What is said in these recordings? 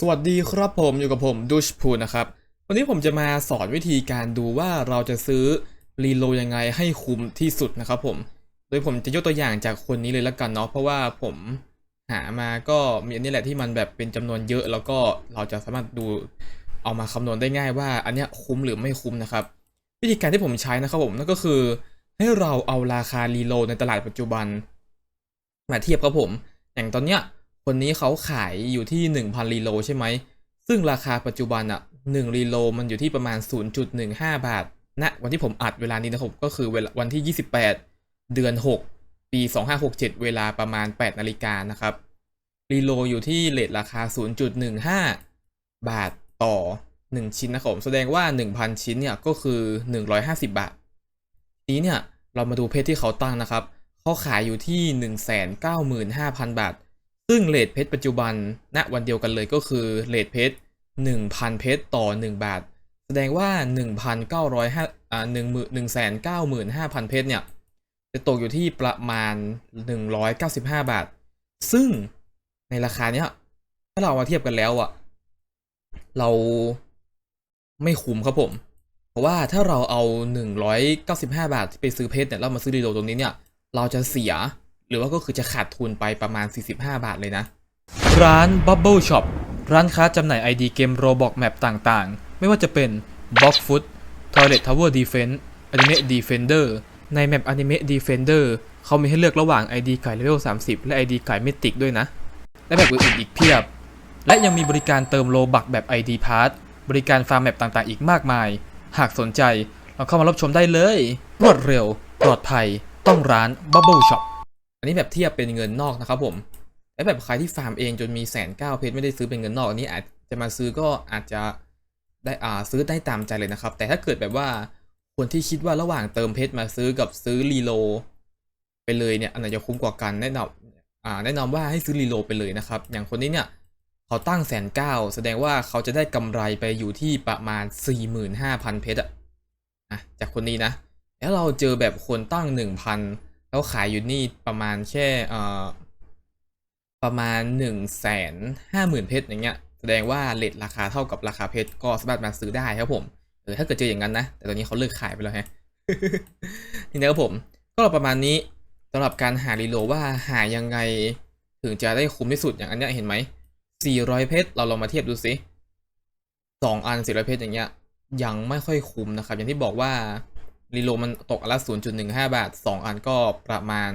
สวัสดีครับผมอยู่กับผมดูชพูนะครับ วันนี้ผมจะมาสอนวิธีการดูว่าเราจะซื้อรีโลยังไงให้คุ้มที่สุดนะครับผม โดยผมจะยกตัวอย่างจากคนนี้เลยละกันเนาะเพราะว่าผมหามาก็มีอันนี้แหละที่มันแบบเป็นจำนวนเยอะ แล้วก็เราจะสามารถดูเอามาคำนวณได้ง่ายว่า อันเนี้ยคุ้มหรือไม่คุ้มนะครับ วิธีการที่ผมใช้นะครับผมนั่นก็คือ ให้เราเอาราคารีโลในตลาดปัจจุบัน มาเทียบครับผม อย่างตอนเนี้ย คนนี้เขาขายอยู่ที่ 1,000รีโลใช่ไหม ซึ่งราคาปัจจุบันอะ1รีโลมันอยู่ที่ประมาณ 0.15 บาทณวันที่ผมอัดเวลานี้นะครับก็คือเวลาวันที่ 28 เดือน 6 ปี 2567 เวลาประมาณ 8 นาฬิกานะครับรีโลอยู่ที่เลทราคา 0.15 บาทต่อ 1 ชิ้นนะครับแสดงว่า 1,000 ชิ้นเนี่ยก็คือ 150 บาท นี้เนี่ยเรามาดูเพจที่เขาตั้งนะครับเขาขายอยู่ที่ 195,000 บาท ซึ่งเลทเพชรปัจจุบันณวันเดียวกันเลยก็คือเลทเพชร1,000 เพชรต่อ 1 บาท แสดงว่า 1,905อ่า1,195,000 เพชรเนี่ย จะตกอยู่ที่ประมาณ 195 บาท ซึ่งในราคาเนี้ยถ้าเรามาเทียบกันแล้วอะเราไม่คุ้มครับผม เพราะว่าถ้าเราเอา 195 บาทที่ไปซื้อเพชรเนี่ยแล้วมาซื้อรีโลดตรงนี้เนี่ย เราจะเสีย หรือว่าก็คือจะขาดทุนไปประมาณ 45 บาทเลยนะ ร้าน Bubble Shop ร้านค้าจำหน่าย ID เกม Roblox Map ต่างๆ ไม่ว่าจะเป็น Box Foot Toilet Tower Defense Anime Defender ใน Map Anime Defender เขามีให้เลือกระหว่าง ID ไก่ Level 30 และ ID ไก่ Mythic ด้วยนะ และแบบอื่นๆอีกเพียบ และยังมีบริการเติมโลบักแบบ ID Pass บริการฟาร์มแมปต่างๆ อีกมากมาย หากสนใจเราเข้ามารับชมได้เลย รวดเร็ว ปลอดภัย ต้องร้าน Bubble Shop อันนี้แบบเทียบเป็นเงินนอกนะครับผมและแบบใครที่ฟาร์มเองจนมีแสนเก้าเพชรไม่ได้ซื้อเป็นเงินนอกอันนี้อาจจะมาซื้อก็อาจจะได้อ่าซื้อได้ตามใจเลยนะครับ แต่ถ้าเกิดแบบว่าคนที่คิดว่าระหว่างเติมเพชรมาซื้อกับซื้อรีโลไปเลยเนี่ยอันไหนจะคุ้มกว่ากันแนะนำอ่าแนะนำว่าให้ซื้อรีโลไปเลยนะครับ อย่างคนนี้เนี่ยเขาตั้งแสนเก้าแสดงว่าเขาจะได้กำไรไปอยู่ที่ประมาณ 45,000 เพชรอะอะจากคนนี้นะ แล้วเราเจอแบบคนตั้ง 1,000 แล้วขายอยู่นี่ประมาณแค่เอ่อประมาณ1นึ่งแสนห้าหมื่นเพชรอย่างเงี้ยแสดงว่าเลทราคาเท่ากับราคาเพชรก็สามารถมาซื้อได้ครับผมเออถ้าเกิดเจออย่างนั้นนะ แต่ตอนนี้เขาเลิกขายไปแล้วฮะทีนี้ครับผมก็ประมาณนี้สำหรับการหารีโลว่าหายังไงถึงจะได้คุ้มที่สุดอย่างอันเนี้ยเห็นไหม400เพชรเราลองมาเทียบดูสิสองอัน400เพชรอย่างเงี้ยยังไม่ค่อยคุ้มนะครับ อย่างที่บอกว่า รีโลมันตกอันละ 0.15 บาท 2 อันก็ประมาณ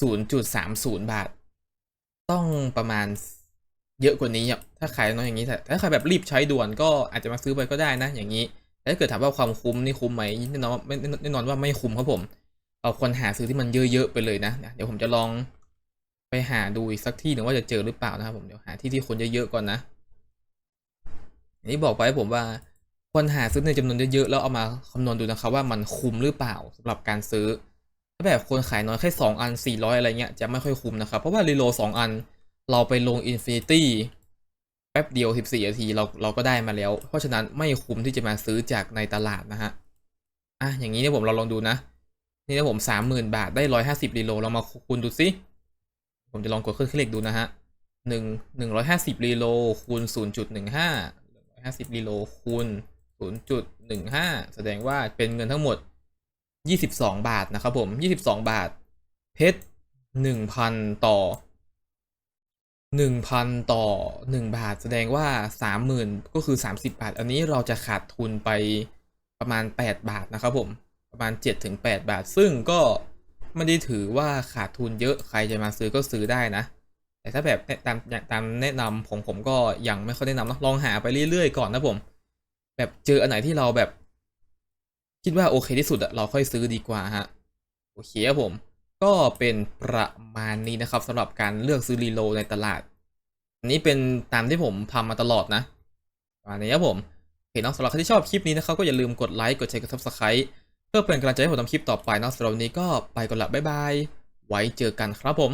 0.30 บาท ต้องประมาณเยอะกว่านี้อะถ้าขายน้อยอย่างนี้แต่ถ้าใครแบบรีบใช้ด่วนก็อาจจะมาซื้อไปก็ได้นะ อย่างนี้แต่ถ้าเกิดถามว่าความคุ้มนี่คุ้มไหมแน่นอนไม่แน่นอนว่าไม่คุ้มครับผมเอาคนหาซื้อที่มันเยอะๆไปเลยนะ เดี๋ยวผมจะลองไปหาดูอีกสักที่หนึ่งว่าจะเจอหรือเปล่านะครับผมเดี๋ยวหาที่ที่คนเยอะๆก่อนนะอันนี้บอกไปผมว่า คนหาซื้อในจำนวนเยอะๆแล้วเอามาคำนวณดูนะครับว่ามันคุ้มหรือเปล่าสำหรับการซื้อ ถ้าแบบคนขายน้อยแค่สองอันสี่ร้อยอะไรเงี้ยจะไม่ค่อยคุ้มนะครับเพราะว่ารีโลสองอันเราไปลงอินฟินิตี้แป๊บเดียวสิบสี่นาทีเราเราก็ได้มาแล้ว เพราะฉะนั้นไม่คุ้มที่จะมาซื้อจากในตลาดนะฮะอะอย่างนี้เนี่ยผมเราลองดูนะ นี่นะผมสามหมื่นบาทได้ร้อยห้าสิบรีโลเรามาคูณดูสิผมจะลองกดเครื่องคิดเลขดูนะฮะหนึ่งหนึ่งร้อยห้าสิบรีโลคูณศูนย์จุดหนึ่งห้าร้อยห้าสิบรีโลคูณ ศูนย์จุดหนึ่งห้าแสดงว่าเป็นเงินทั้งหมดยี่สิบาทนะครับผมยี่สิบาท เพชรหนึ่งพันต่อหนึ่งพันต่อหนึ่งบาท แสดงว่าสามหมื่นก็คือสามสิบาท อันนี้เราจะขาดทุนไปประมาณแปดบาทนะครับผม ประมาณ 7-8 บาท ซึ่งก็ไม่ได้ถือว่าขาดทุนเยอะ ใครจะมาซื้อก็ซื้อได้นะ แต่ถ้าแบบตามตามแนะนำผมผมก็ยังไม่ค่อยแนะนำนะลองหาไปเรื่อยๆก่อนนะผม แบบเจออันไหนที่เราแบบ คิดว่าโอเคที่สุดอะเราค่อยซื้อดีกว่าฮะโอเคครับผม ก็เป็นประมาณนี้นะครับสำหรับการเลือกซื้อรีโลในตลาด อันนี้เป็นตามที่ผมทำมาตลอดนะประมาณนี้ครับผมโอเคเนาะสำหรับใครที่ชอบคลิปนี้นะครับก็อย่าลืมกดไลค์กดแชร์กด subscribe เพื่อเป็นกำลังใจให้ผมทำคลิปต่อไปนอะสำหรับวันนี้ก็ไปก่อนละบ๊ายบายไว้เจอกันครับผม